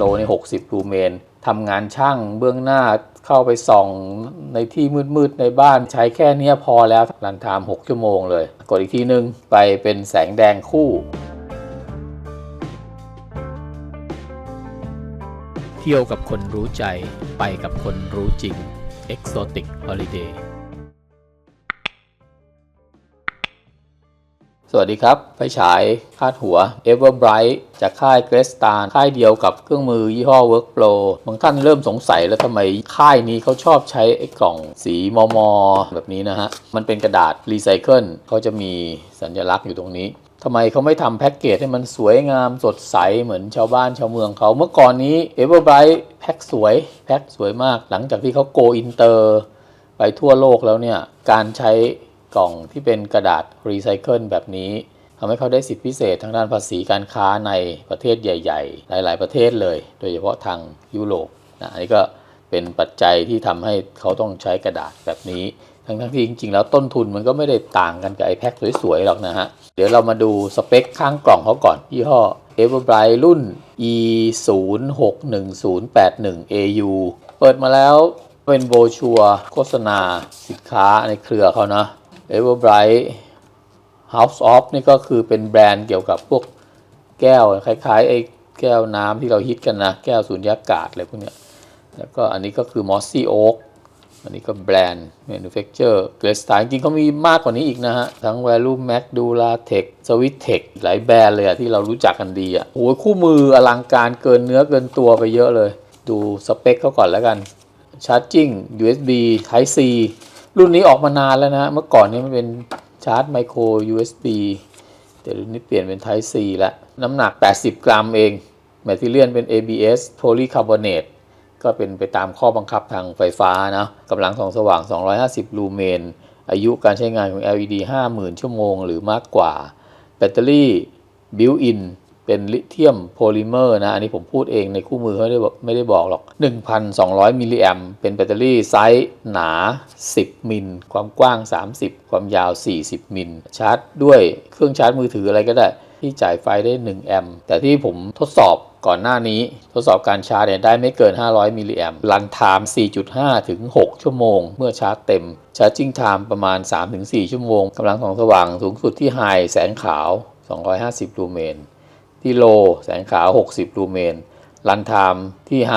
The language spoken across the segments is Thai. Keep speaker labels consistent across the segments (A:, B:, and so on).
A: โลนี่60ลูเมนทำงานช่างเบื้องหน้าเข้าไปส่องในที่มืดๆในบ้านใช้แค่เนี้ยพอแล้วรันไทม์6ชั่วโมงเลย กดอีกทีนึงไปเป็นแสงแดงคู่ เที่ยวกับคนรู้ใจไปกับคนรู้จริง Exotic Holiday สวัสดีครับ ไฟฉายคาดหัว Everbright จากค่าย g r e s t a r ค่ายเดียวกับเครื่องมือยี่ห้อ Workflow บางท่านเริ่มสงสัยแล้วทำไมค่ายนี้เขาชอบใช้ไอ้กล่องสีมอมอแบบนี้นะฮะ มันเป็นกระดาษรีไซเคิลเขาจะมีสัญลักษณ์อยู่ตรงนี้ทำไมเขาไม่ทำแพ็กเกจให้มันสวยงามสดใสเหมือนชาวบ้านชาวเมืองเขาเมื่อก่อนนี้ Everbright แพ็คสวยแพ็คสวยมาก หลังจากที่เขาโกอินเตอร์ไปทั่วโลกแล้วเนี่ยการใช้ กล่องที่เป็นกระดาษรีไซเคิลแบบนี้ทำให้เขาได้สิทธิพิเศษทางด้านภาษีการค้าในประเทศใหญ่ ๆ หลาย ๆ ประเทศเลย โดยเฉพาะทางยุโรปนะอันนี้ก็เป็นปัจจัยที่ทำให้เขาต้องใช้กระดาษแบบนี้ ทั้งทั้งที่จริง ๆ แล้วต้นทุนมันก็ไม่ได้ต่างกันกับไอแพ็คสวย ๆ หรอกนะฮะ เดี๋ยวเรามาดูสเปคข้างกล่องเขาก่อนยี่ห้อ Everbright รุ่น E 0 6 1 0 8 1 AU เปิดมาแล้วเป็นโบชัวโฆษณาสินค้าในเครือเขานะ Everbright House of นี่ก็คือเป็นแบรนด์เกี่ยวกับพวกแก้วคล้ายๆไอ้แก้วน้ำที่เราฮิตกันนะ แก้วสูญญากาศอะไรพวกเนี้ยแล้วก็อันนี้ก็คือ Mossy Oak อันนี้ก็แบรนด์ manufacturer g r e s t a r จริงๆเขามีมากกว่านี้อีกนะฮะ ทั้ง Value Max Dula Tech Swiss Tech หลายแบรนด์เลยอะที่เรารู้จักกันดีอะโอ้ยคู่มืออลังการเกินเนื้อเกินตัวไปเยอะเลย ดูสเปคเขาก่อนแล้วกัน Charging USB Type C รุ่นนี้ออกมานานแล้วนะ เมื่อก่อนนี้มันเป็นชาร์จไมโคร USB แต่รุ่นนี้เปลี่ยนเป็น Type C แล้ว น้ำหนัก 80 กรัมเองแมทเทียลเป็น ABS Polycarbonate ก็เป็นไปตามข้อบังคับทางไฟฟ้านะกำลังส่องสว่าง 250 ลูเมน อายุการใช้งานของ LED 50,000 ชั่วโมงหรือมากกว่า แบตเตอรี่บิวอิน เป็นลิเธียมโพลิเมอร์นะ อันนี้ผมพูดเองในคู่มือไม่ได้บอกไม่ได้บอกหรอก 1,200 มิลลิแอมเป็นแบตเตอรี่ไซส์หนา 10 มิล ความกว้าง 30 ความยาว 40 มิล ชาร์จด้วยเครื่องชาร์จมือถืออะไรก็ได้ ที่จ่ายไฟได้ 1 แอมป์แต่ที่ผมทดสอบก่อนหน้านี้ทดสอบการชาร์จเนี่ยได้ไม่เกิน 500 มิลลิแอมป์รันไทม์ 4.5 ถึง 6 ชั่วโมง เมื่อชาร์จเต็ม ชาร์จิ่งไทม์ประมาณ 3-4 ชั่วโมง กำลังสองสว่างสูงสุดที่ไฮแสงขาว 250 ลูเมน ที่โลแสงขาว 60 ลูเมน รันไทม์ที่ไฮ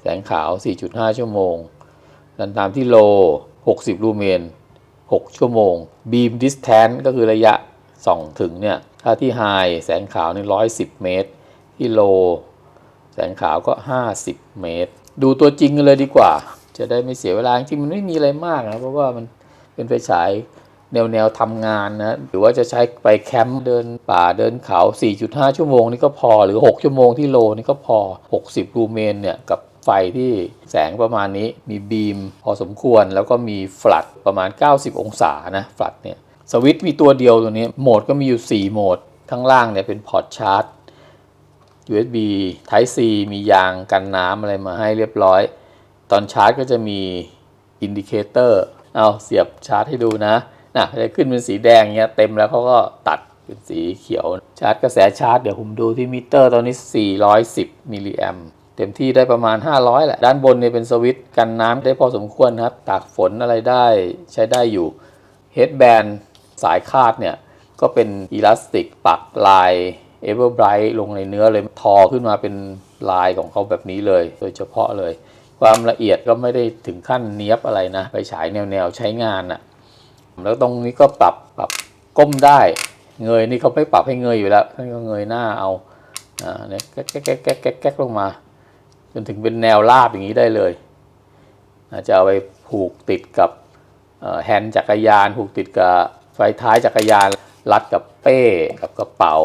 A: แสงขาว 4.5 ชั่วโมง รันไทม์ที่โล 60 ลูเมน 6 ชั่วโมง beam distance ก็คือระยะส่องถึงเนี่ย ถ้าที่ไฮแสงขาวนี่110 เมตร ที่โล แสงขาวก็ 50 เมตร ดูตัวจริงกันเลยดีกว่า จะได้ไม่เสียเวลาจริงมันไม่มีอะไรมากนะ เพราะว่ามันเป็นไฟฉาย แนวแนวทำงานนะหรือว่าจะใช้ไปแคมป์เดินป่าเดินเขา 4.5 ชั่วโมงนี่ก็พอ หรือ 6 ชั่วโมงที่โลนี่ก็พอ 60ลูเมนเนี่ยกับไฟที่แสงประมาณนี้มีบีมพอสมควรแล้วก็มีฟลัดประมาณ 90 องศานะฟลัดเนี่ยสวิตช์มีตัวเดียวตัวนี้โหมดก็มีอยู่ 4 โหมด ข้างล่างเนี่ยเป็นพอร์ตชาร์จ USB Type C มียางกันน้ำอะไรมาให้เรียบร้อย ตอนชาร์จก็จะมีอินดิเคเตอร์เอาเสียบชาร์จให้ดูนะ นะจะขึ้นเป็นสีแดงเงี้ยเต็มแล้วเขาก็ตัดเป็นสีเขียว ชาร์จกระแสชาร์จเดี๋ยวผมดูที่มิเตอร์ตอนนี้ 410มิลลิแอมเต็มที่ได้ประมาณ 500แหละ ด้านบนเนี่ยเป็นสวิตช์กันน้ำได้พอสมควรครับ ตากฝนอะไรได้ใช้ได้อยู่เฮดแบนสายคาดเนี่ย ก็เป็นอีลาสติกปักลาย Everbright ลงในเนื้อเลยทอขึ้นมาเป็นลายของเขาแบบนี้เลย โดยเฉพาะเลย ความละเอียดก็ไม่ได้ถึงขั้นเนี้ยบอะไรนะ ไปฉายแนวๆ ใช้งานอะ่ะ แล้วตรงนี้ก็ปรับปรับก้มได้ เงยนี่เขาไม่ปรับให้เงยอยู่แล้วท่านก็เงยหน้าเอาอ่าเนี่ยแก๊กแก๊กแก๊กแก๊กแก๊กลงมา จนถึงเป็นแนวราบอย่างนี้ได้เลยจจะเอาไปผูกติดกับแฮนด์จักรยาน ผูกติดกับไฟท้ายจักรยาน รัดกับเป้กับกระเป๋า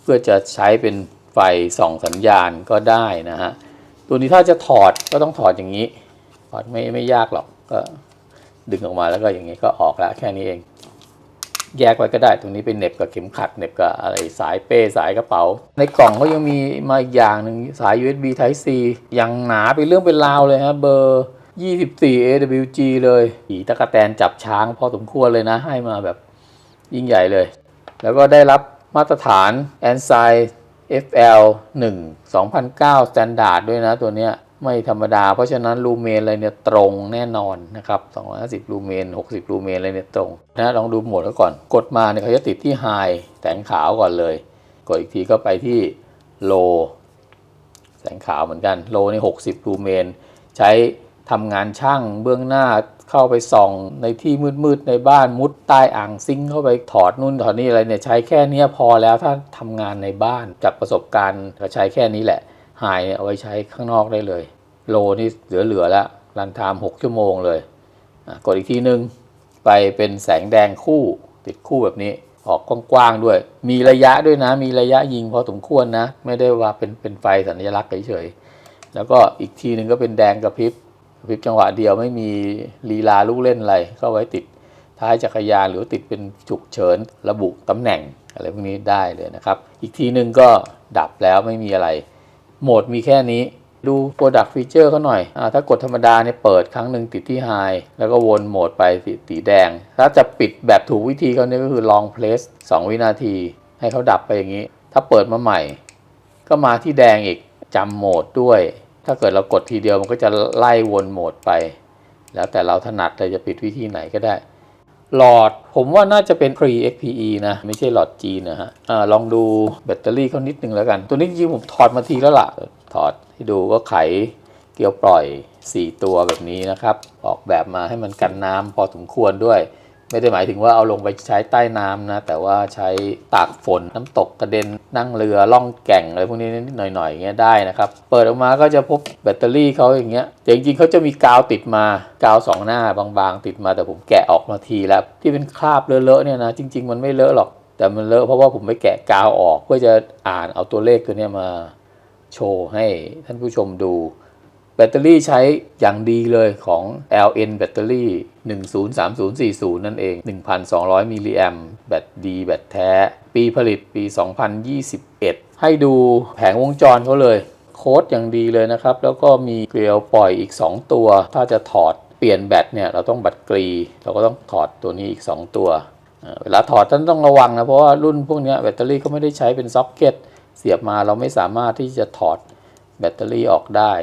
A: เพื่อจะใช้เป็นไฟส่องสัญญาณก็ได้นะฮะตัวนี้ถ้าจะถอดก็ต้องถอดอย่างนี้ถอดไม่ไม่ยากหรอกก็ ดึงออกมาแล้วก็อย่างนี้ก็ออกแล้วแค่นี้เอง แยกไว้ก็ได้ตรงนี้เป็นเน็บกับเข็มขัดเน็บกับอะไรสายเป้สายกระเป๋า ในกล่องก็ยังมีมาอีกอย่างหนึ่งสาย USB Type C อยังหนาเป็นเรื่องเป็นราวเลยฮะเบอร์24 AWG เลยผีตะกะแตนจับช้างพอสมควรเลยนะ ให้มาแบบยิ่งใหญ่เลย แล้วก็ได้รับมาตรฐาน a n s i FL 1 2009 Standard ด้วยนะตัวเนี้ย ไม่ธรรมดา เพราะฉะนั้นลูเมนอะไรเนี่ยตรงแน่นอนนะครับ250ลูเมน 60ลูเมนอะไรเนี่ยตรงนะลองดูหมดแล้วก่อน กดมาเนี่ยเขาจะติดที่ High แสงขาวก่อนเลย กดอีกทีก็ไปที่ Low แสงขาวเหมือนกัน Low นี่60ลูเมน ใช้ทำงานช่างเบื้องหน้าเข้าไปส่องในที่มืดๆในบ้านมุดใต้อ่างซิงเข้าไปถอดนู่นถอดนี่อะไรเนี่ยใช้แค่นี้พอแล้วถ้าทำงานในบ้านจากประสบการณ์ก็ใช้แค่นี้แหละ หายเอาไว้ใช้ข้างนอกได้เลย โลนี่เหลือๆแล้วรันไทม์6ชั่วโมงเลยกดอีกทีนึง ไปเป็นแสงแดงคู่ติดคู่แบบนี้ออกกว้างๆด้วย มีระยะด้วยนะ มีระยะยิงพอสมควรนะ ไม่ได้ว่าเป็นเป็นไฟสัญลักษณ์เฉยๆแล้วก็อีกทีหนึ่งก็เป็นแดงกระพริบกระพริบจังหวะเดียวไม่มีลีลาลูกเล่นอะไรเข้าไว้ติดท้ายจักรยานหรือติดเป็นฉุกเฉินระบุตำแหน่งอะไรพวกนี้ได้เลยนะครับ อีกทีหนึ่งก็ดับแล้วไม่มีอะไร โหมดมีแค่นี้ ดู Product Feature เขาหน่อยอถ้ากดธรรมดาเนี่ยเปิดครั้งหนึ่งติดที่ High แล้วก็วนโหมดไปสีสีแดง ถ้าจะปิดแบบถูกวิธีเขาเนี่ยก็คือ Long Press 2วินาที ให้เขาดับไปอย่างนี้ ถ้าเปิดมาใหม่ ก็มาที่แดงอีกจำโหมดด้วย ถ้าเกิดเรากดทีเดียวมันก็จะไล่วนโหมดไป แล้วแต่เราถนัดเราจะปิดวิธีไหนก็ได้ หลอดผมว่าน่าจะเป็น pre XPE นะ ไม่ใช่หลอดจีนนะฮะอาลองดูแบตเตอรี่เขานิดนึงแล้วกัน ตัวนี้จริงผมถอดมาทีแล้วล่ะ ถอดให้ดูก็ไขเกลียวปล่อย 4 ตัวแบบนี้นะครับ ออกแบบมาให้มันกันน้ำพอสมควรด้วย ไม่ได้หมายถึงว่าเอาลงไปใช้ใต้น้ำนะ แต่ว่าใช้ตากฝนน้ำตกกระเด็นนั่งเรือล่องแก่งอะไรพวกนี้นิดหน่อยๆอย่างเงี้ยได้นะครับ เปิดออกมาก็จะพบแบตเตอรี่เขาอย่างเงี้ยแต่จริงๆเขาจะมีกาวติดมากาวสองหน้าบางๆ ติดมาแต่ผมแกะออกมาทีแล้ว ที่เป็นคราบเลอะๆเนี่ยนะจริง ๆ มันไม่เลอะหรอก แต่มันเลอะเพราะว่าผมไปแกะกาวออกเพื่อจะอ่านเอาตัวเลขตัวเนี้ยมาโชว์ให้ท่านผู้ชมดู แบตเตอรี่ใช้อย่างดีเลยของ LN แบตเตอรี่ 103040 นั่นเอง 1,200 มิลลิแอมแบตดีแบตแท้ ปีผลิตปี 2021 ให้ดูแผงวงจรเขาเลย โค้ดอย่างดีเลยนะครับ แล้วก็มีเกลียวปล่อยอีก 2 ตัว ถ้าจะถอดเปลี่ยนแบตเนี่ยเราต้องบัตรกรี เราก็ต้องถอดตัวนี้อีก 2 ตัว เวลาถอดท่านต้องระวังนะ เพราะว่ารุ่นพวกนี้แบตเตอรี่เขาไม่ได้ใช้เป็นซ็อกเก็ตเสียบมาเราไม่สามารถที่จะถอดแบตเตอรี่ออกได้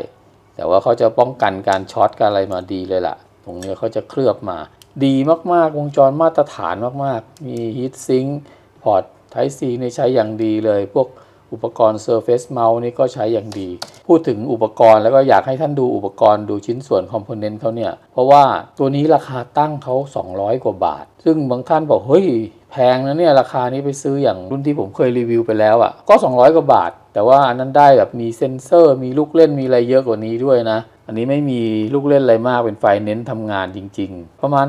A: แต่ว่าเขาจะป้องกันการช็อตการอะไรมาดีเลยล่ะ ตรงนี้เขาจะเคลือบมา ดีมากๆ วงจรมาตรฐานมากๆ มีฮีทซิงค์พอร์ต Type C นี่ใช้อย่างดีเลย พวกอุปกรณ์ Surface Mount นี่ก็ใช้อย่างดี พูดถึงอุปกรณ์แล้วก็อยากให้ท่านดูอุปกรณ์ดูชิ้นส่วนคอมโพเนนต์เขาเนี่ย เพราะว่าตัวนี้ราคาตั้งเขา 200 กว่าบาท ซึ่งบางท่านบอก เฮ้ย แพงนะเนี่ย ราคานี้ไปซื้ออย่างรุ่นที่ผมเคยรีวิวไปแล้วอะ่ะก็ 200 กว่าบาท แต่ว่าอันนั้นได้แบบมีเซ็นเซอร์ มีลูกเล่นมีอะไรเยอะกว่านี้ด้วยนะ อันนี้ไม่มีลูกเล่นอะไรมากเป็นไฟเน้นทำงานจริง ๆ ประมาณ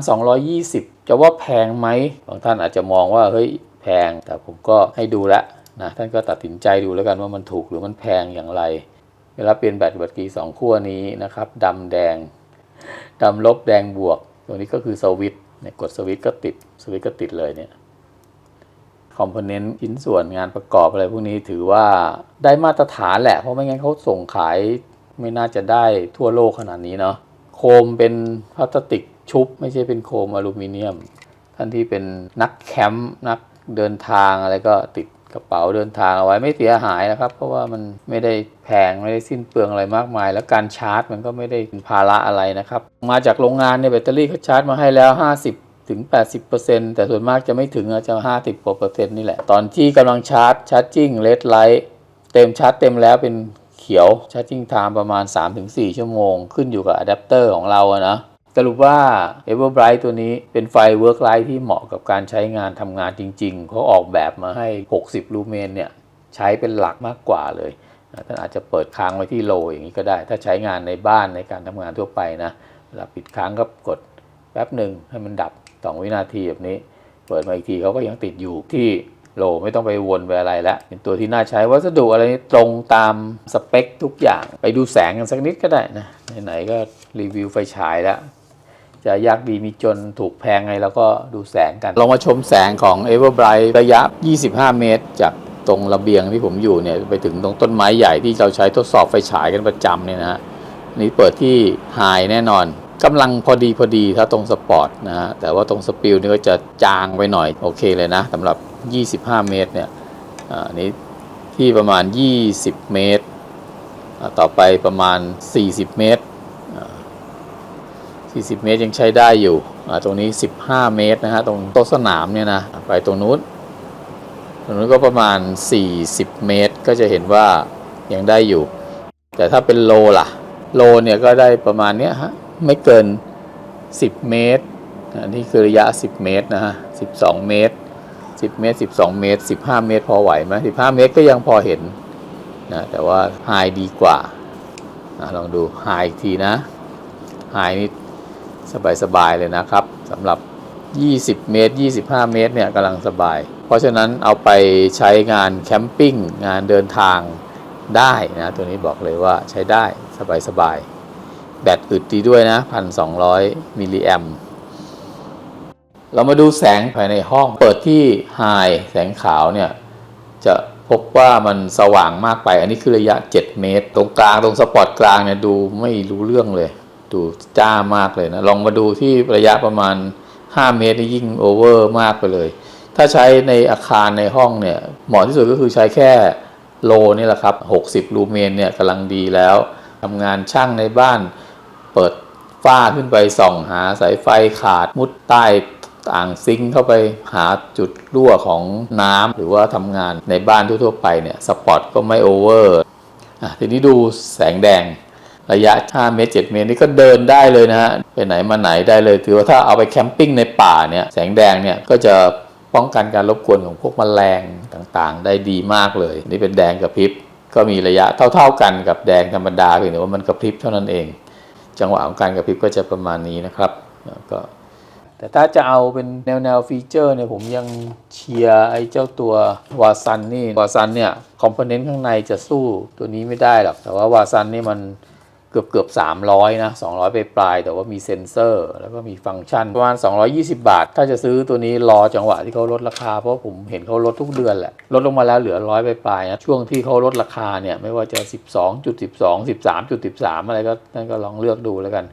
A: 220 จะว่าแพงไหมบางท่านอาจจะมองว่าเฮ้ยแพง แต่ผมก็ให้ดูแล้วนะท่านก็ตัดสินใจดูแล้วกันว่ามันถูกหรือมันแพงอย่างไร เวลาเปลี่ยนแบตแบตกรีสองขั้วนี้นะครับดำแดงดำลบแดงบวก ตัวนี้ก็คือสวิตช์กดสวิตช์ก็ติดสวิตช์ก็ติดเลยเนี่ย คอมโพเนนต์ชิ้นส่วนงานประกอบอะไรพวกนี้ถือว่าได้มาตรฐานแหละ เพราะไม่งั้นเขาส่งขายไม่น่าจะได้ทั่วโลกขนาดนี้เนาะโคมเป็นพลาสติกชุบ ไม่ใช่เป็นโคมอลูมิเนียม ท่านที่เป็นนักแคมป์นักเดินทางอะไรก็ติดกระเป๋าเดินทางเอาไว้ไม่เสียหายนะครับ เพราะว่ามันไม่ได้แพงไม่ได้สิ้นเปลืองอะไรมากมาย แล้วการชาร์จมันก็ไม่ได้เป็นภาระอะไรนะครับ มาจากโรงงานเนี่ยแบตเตอรี่เขาชาร์จมาให้แล้ว 50 ถึง 80%แต่ส่วนมากจะไม่ถึงอาจจะ50กว่าเปอร์เซ็นต์นี่แหละ ตอนที่กำลังชาร์จชาร์จิ้งเลดไลท์เต็มชาร์จเต็มแล้วเป็นเขียวชาร์จิ้งไทม์ประมาณ 3-4 ชั่วโมง ขึ้นอยู่กับอะแดปเตอร์ของเราอะนะสรุปว่า Everbright ตัวนี้เป็นไฟ Work Light ที่เหมาะกับการใช้งานทำงานจริงๆ เขาออกแบบมาให้ 60 ลูเมนเนี่ย ใช้เป็นหลักมากกว่าเลยท่านอาจจะเปิดค้างไว้ที่โลอย่างนี้ก็ได้ ถ้าใช้งานในบ้านในการทำงานทั่วไปนะเวลาปิดค้างก็กดแป๊บหนึ่งให้มันดับ 2 วินาทีแบบนี้ เปิดมาอีกทีเขาก็ยังติดอยู่ที่โลไม่ต้องไปวนไปอะไรแล้วเป็นตัวที่น่าใช้วัสดุอะไรนี่ตรงตามสเปคทุกอย่าง ไปดูแสงกันสักนิดก็ได้นะไหนๆก็รีวิวไฟฉายแล้วจะยากดีมีจนถูกแพงไงแล้วก็ดูแสงกันลองมาชมแสงของ Everbright ระยะ 25 เมตร จากตรงระเบียงที่ผมอยู่เนี่ยไปถึงตรงต้นไม้ใหญ่ที่เราใช้ทดสอบไฟฉายกันประจำเนี่ยนะฮะนนี่เปิดที่ High แน่นอน กำลังพอดีพอดีถ้าตรงสปอร์ตนะฮะแต่ว่าตรงสปิลนี่ก็จะจางไปหน่อยโอเคเลยนะสำหรับ 25 เมตรเนี่ยอาอันนี้ที่ประมาณ 20 เมตรอ่าต่อไปประมาณ 40 เมตรอ่า40 เมตรยังใช้ได้อยู่อ่าตรงนี้ 15 เมตรนะฮะตรงโต๊ะสนามเนี่ยนะไปตรงนู้นตรงนู้นก็ประมาณ 40 เมตร ก็จะเห็นว่ายังได้อยู่ แต่ถ้าเป็นโลล่ะ โลเนี่ยก็ได้ประมาณเนี้ยฮะ ไม่เกิน 10 เมตรนนี้คือระยะ 10 เมตรนะฮะ12 เมตร 10 เมตร 12 เมตร 15 เมตร พอไหวไหม15 เมตรก็ยังพอเห็นนะแต่ว่าไฮดีกว่านะลองดูไฮอีกทีนะไฮนี่สบายๆเลยนะครับสำหรับ 20 เมตร 25 เมตรเนี่ยกำลังสบาย เพราะฉะนั้นเอาไปใช้งานแคมปิ้ง งานเดินทางได้นะ ตัวนี้บอกเลยว่าใช้ได้สบายๆ แบตอึดดีด้วยนะ 1,200 มิลลิแอมเรามาดูแสงภายในห้องเปิดที่ไฮแสงขาวเนี่ย จะพบว่ามันสว่างมากไป อันนี้คือระยะ 7 เมตร ตรงกลางตรงสปอตกลางเนี่ยดูไม่รู้เรื่องเลย ดูจ้ามากเลยนะ ลองมาดูที่ระยะประมาณ 5 เมตรนี่ยิ่งโอเวอร์มากไปเลย ถ้าใช้ในอาคารในห้องเนี่ย เหมาะที่สุดก็คือใช้แค่โลนี่แหละครับ 60 ลูเมนเนี่ยกำลังดีแล้วทำงานช่างในบ้าน เปิดฝ้าขึ้นไปส่องหาสายไฟขาดมุดใต้อ่างซิงเข้าไปหาจุดรั่วของน้ำหรือว่าทำงานในบ้านทั่วๆไปเนี่ยสปอตก็ไม่โอเวอร์อะทีนี้ดูแสงแดงระยะ 5 เมตร 7 เมตรนี่ก็เดินได้เลยนะฮะ ไปไหนมาไหนได้เลย ถือว่าถ้าเอาไปแคมปิ้งในป่าเนี่ย แสงแดงเนี่ย ก็จะป้องกันการรบกวนของพวกแมลงต่างๆ ได้ดีมากเลย นี่เป็นแดงกระพริบ ก็มีระยะเท่าๆกันกับแดงธรรมดาเพียงแต่ว่ามันกระพริบเท่านั้นเอง จังหวะของการกระพริบก็จะประมาณนี้นะครับก็แต่ถ้าจะเอาเป็นแนวแนวฟีเจอร์เนี่ยผมยังเชียร์ไอ้เจ้าตัววาซันนี่วาซันเนี่ย คอมโพเนนต์ข้างในจะสู้ตัวนี้ไม่ได้หรอก แต่ว่าวาซันนี่มัน เกือบเกือบ300 นะ 200 ไปปลายแต่ว่ามีเซ็นเซอร์ แล้วก็มีฟังก์ชัน ประมาณ 220 บาท ถ้าจะซื้อตัวนี้รอจังหวะที่เขาลดราคา เพราะผมเห็นเขาลดทุกเดือนแหละ ลดลงมาแล้วเหลือร้อยไปปลายนะ ช่วงที่เขาลดราคาเนี่ย ไม่ว่าจะ 12.12 13.13 อะไรก็นั่นก็ลองเลือกดูแล้วกัน